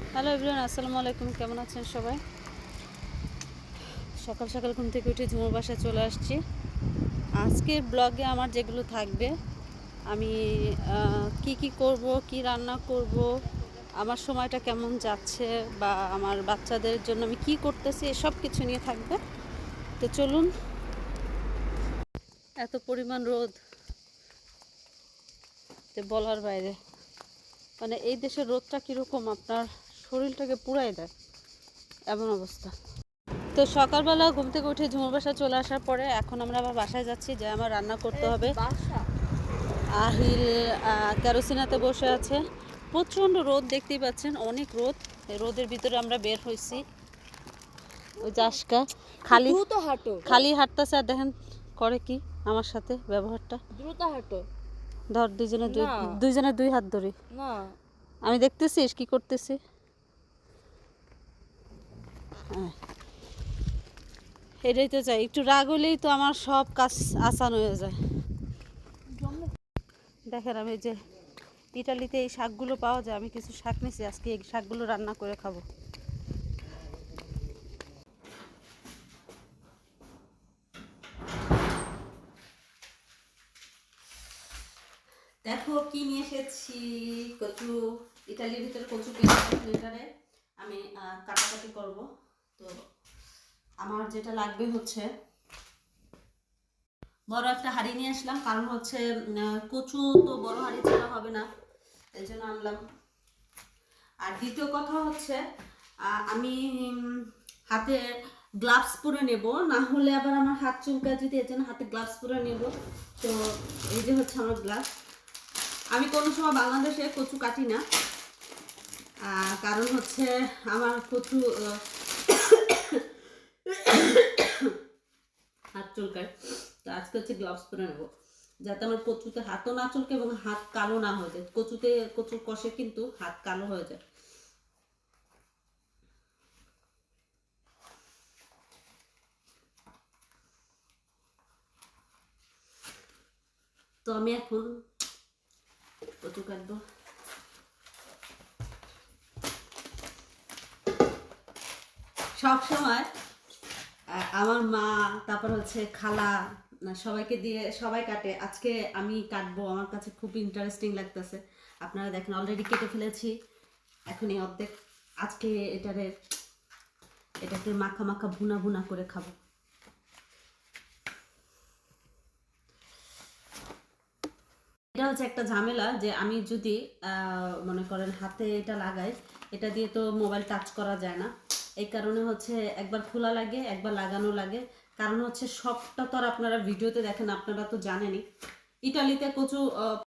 Hello everyone আসসালামু আলাইকুম, কেমন আছেন সবাই? সকাল সকাল ঘুম থেকে উঠে ঝুমুর বাসায় চলে আসছি। আজকের ব্লগে আমার যেগুলো থাকবে, আমি কি কি করব, কি রান্না করব, আমার সময়টা কেমন যাচ্ছে বা আমার বাচ্চাদের জন্য আমি কি করতেছি এসব কিছু নিয়ে থাকবে। তো চলুন, এত পরিমাণ রোদ বলার বাইরে। মানে এই দেশের রোদটা কীরকম আপনার শরীরটাকে পুরাই দেয়? এমন অবস্থা। তো সকালবেলা ঘুম থেকে উঠে ঝুমুর বাসায় চলে আসার পরে এখন আমরা আবার বাসায় যাচ্ছি যে আমার রান্না করতে হবে। আহিল আহ, কেরোসিনাতে বসে আছে। প্রচণ্ড রোদ দেখতেই পাচ্ছেন অনেক রোদ। রোদের ভিতরে আমরা বের হয়েছি ওই জাসকা খালি দ্রুত হাঁটো। খালি হাঁটতেছে আর দেখেন করে কি আমার সাথে ব্যবহারটা। দ্রুত হাঁটো। ধর দুইজনে দুইজনে দুই হাত ধরি। না। আমি দেখতেছিস কি করতেছি? হ্যাঁ। এটাই তো চাই। একটু রাগ হলেই তো আমার সব কাজ আসান হয়ে যায়। দেখেন আমি যে ইটালিতে এই শাকগুলো পাওয়া যায় আমি কিছু শাক নিয়েছি আজকে এই শাকগুলো রান্না করে খাব। দেখো কি নিয়ে এসেছি। কচু, ইটালির ভিতরে কচু এটারে আমি কাটাকাটি করব। তো আমার যেটা লাগবে হচ্ছে বড় একটা হাঁড়ি নিয়ে আসলাম। কারণ হচ্ছে কচু তো বড় হাঁড়ি ছাড়া হবে না। এই জন্য আনলাম। আর দ্বিতীয় কথা হচ্ছে আমি হাতে গ্লাভস পরে নেব। না হলে আবার আমার হাত চুলকা যদি এর জন্য হাতে গ্লাভস পরে নেব। তো এই যে হচ্ছে আমার গ্লাভস। আমি কোনো সময় বাংলাদেশে কচু কাটি না। কারণ হচ্ছে আমার কচু হাত চুলকায়। তো আজকে হচ্ছে গ্লাভস পরে নেব। যাতে আমার কচুতে হাতও না চুলকে এবং হাত কালো না হয়ে যায়। কচুতে, কচুর কষে কিন্তু হাত কালো হয়ে যায়। তো আমি এখন কচু কাটবো সব সময় আহ, আমার মা তারপর হচ্ছে খালা সবাইকে দিয়ে সবাই কাটে। আজকে আমি কাটবো আমার কাছে খুব ইন্টারেস্টিং লাগতেছে। আপনারা দেখেন অলরেডি কেটে ফেলেছি। এখন এই অর্ধেক আজকে এটারে এটাকে মাখা মাখা ভুনা ভুনা করে খাব। হচ্ছে একটা ঝামেলা যে আমি যদি মনে করেন হাতে এটা লাগাই, এটা দিয়ে তো মোবাইল টাচ করা যায় না। এই কারণে হচ্ছে একবার খোলা লাগে, একবার লাগানো লাগে। কারণ হচ্ছে সবটা তো আর আপনারা ভিডিওতে দেখেন, আপনারা তো জানেনই। ইটালিতে কচু